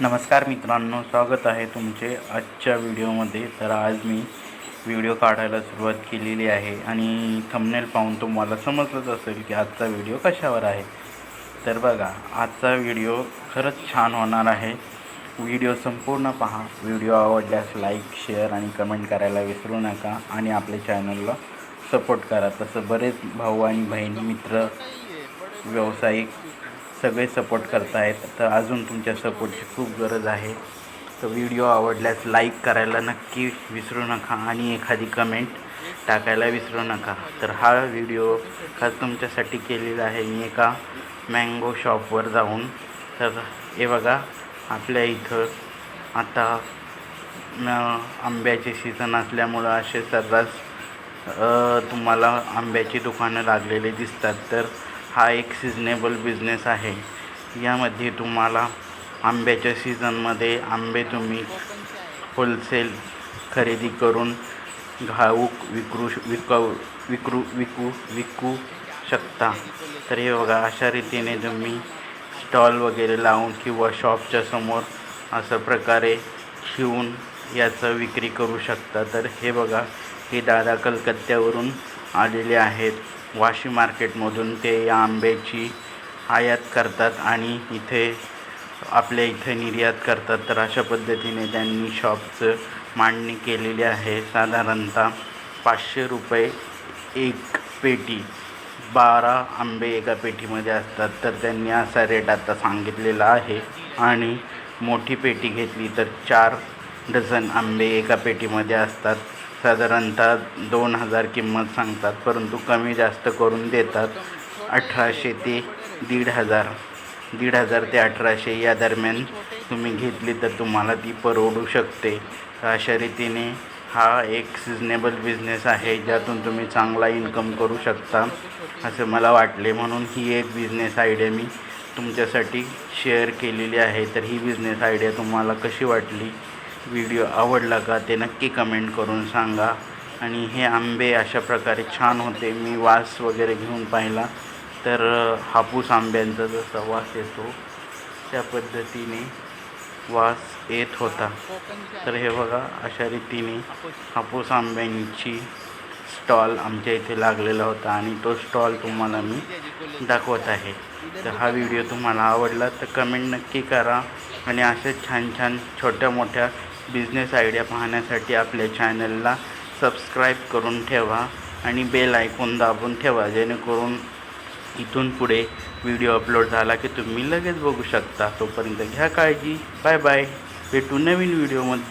नमस्कार मित्रांनो स्वागत आहे तुमचे आजच्या व्हिडिओमध्ये. तर आज मी व्हिडिओ काढायला सुरुवात केलेली आहे आणि थंबनेल पाहून तुम्हाला समजलंच असेल की आजचा व्हिडिओ कशावर आहे. तर बघा आजचा व्हिडिओ खरंच छान होणार आहे. व्हिडिओ संपूर्ण पहा. व्हिडिओ आवडल्यास लाईक शेअर आणि कमेंट करायला विसरू नका आणि आपल्या चॅनलला सपोर्ट करा. तसं बरेच भाऊ आणि बहिणी मित्र व्यावसायिक सगळे सपोर्ट करतायत. तर अजून तुमच्या सपोर्टची खूप गरज आहे. तर व्हिडिओ आवडल्यास लाईक करायला नक्की विसरू नका आणि एखादी कमेंट टाकायला विसरू नका. तर हा व्हिडिओ खास तुमच्यासाठी केलेला आहे. मी एका मँगो शॉपवर जाऊन तर हे बघा आपल्या इथं आता आंब्याचे सीझन असल्यामुळं असे सर्रास तुम्हाला आंब्याची दुकानं लागलेले दिसतात. तर हा एक सिजनेबल बिझनेस आहे. यामध्ये तुम्हाला आंब्याच्या सीझनमध्ये आंबे तुम्ही होलसेल खरेदी करून घाऊक विक्रू विकू विक्रू विकू विकू शकता. तर हे बघा अशा रीतीने तुम्ही स्टॉल वगैरे लावून किंवा शॉपच्या समोर असं प्रकारे ठेवून याचं विक्री करू शकता. तर हे बघा हे दादा कलकत्त्यावरून आलेले आहेत. वाशी मार्केटमधून ते या आंब्याची आयात करतात आणि इथे आपल्या इथे निर्यात करतात. तर अशा पद्धतीने त्यांनी शॉपचं मांडणी केलेली आहे. साधारणतः पाचशे रुपये एक पेटी बारा आंबे एका पेटीमध्ये असतात. तर त्यांनी असा रेट आता सांगितलेला आहे. आणि मोठी पेटी घेतली तर चार डझन आंबे एका पेटीमध्ये असतात. साधारणतः दोन हजार किंमत सांगतात परंतु कमी जास्त करून देतात अठराशे ते दीड हजार. दीड हजार ते अठराशे या दरम्यान तुम्ही घेतली तर तुम्हाला ती परवडू शकते. अशा रीतीने हा एक सिजनेबल बिझनेस आहे ज्यातून तुम्ही चांगला इन्कम करू शकता असं मला वाटले. म्हणून ही एक बिझनेस आयडिया मी तुमच्यासाठी शेअर केलेली आहे. तर ही बिझनेस आयडिया तुम्हाला कशी वाटली? व्हिडिओ आवडला का ते नक्की कमेंट करून सांगा. आणि हे आंबे अशा प्रकारे छान होते. मी वास वगैरे घेऊन पाहिला. तर हापूस आंब्यांचा जसा वास येतो त्या पद्धतीने वास येत होता. तर हे बघा अशा रीतीने हापूस आंब्यांची स्टॉल आमच्या इथे लागलेला होता. आणि तो स्टॉल तुम्हाला मी दाखवत आहे. तर हा व्हिडिओ तुम्हाला आवडला तर कमेंट नक्की करा. आणि असे छान छान छोट्या मोठ्या बिझनेस आयडिया पाहण्यासाठी आपल्या चॅनलला सबस्क्राईब करून ठेवा आणि बेल ऐकून दाबून ठेवा जेणेकरून इथून पुढे व्हिडिओ अपलोड झाला की तुम्ही लगेच बघू शकता. तोपर्यंत घ्या काळजी. बाय बाय भेटू नवीन व्हिडिओमध्ये